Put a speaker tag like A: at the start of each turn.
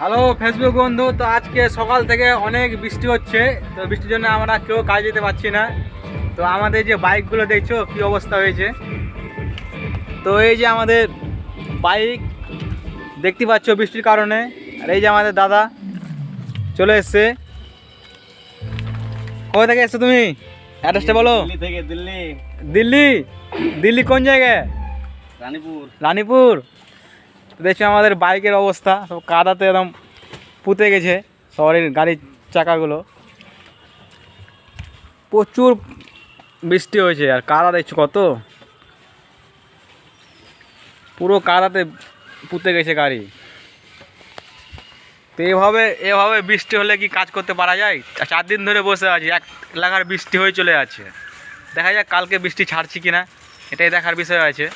A: Hello Facebook বন্ধু তো আজকে সকাল থেকে অনেক বৃষ্টি হচ্ছে তো বৃষ্টির জন্য আমরা কেউ কাজ যেতে পারছি না। তো আমাদের যে বাইকগুলো দেখছ কি অবস্থা হয়েছে? তো এই যে আমাদের বাইক দেখতে পাচ্ছ বৃষ্টির কারণে আর এই যে আমাদের দাদা চলে এসছে। কোথা থেকে এসছো তুমি? অ্যাড্রেসটা বলো।
B: দিল্লি দিল্লি।
A: দিল্লি? দিল্লি কোন জায়গায়?
B: রানীপুর।
A: রানীপুর? দেখছি আমাদের বাইকের অবস্থা, সব কাদাতে একদম পুঁতে গেছে, সবারই গাড়ির চাকাগুলো। প্রচুর বৃষ্টি হয়েছে, আর কাদা দেখছ কত? পুরো কাদাতে পুঁতে গেছে গাড়ি। তো এভাবে এভাবে বৃষ্টি হলে কি কাজ করতে পারা যায়? চার দিন ধরে বসে আছি, এক লাগার বৃষ্টি হয়ে চলে আছে দেখা যাক কালকে বৃষ্টি ছাড়ছি কিনা, এটাই দেখার বিষয় আছে।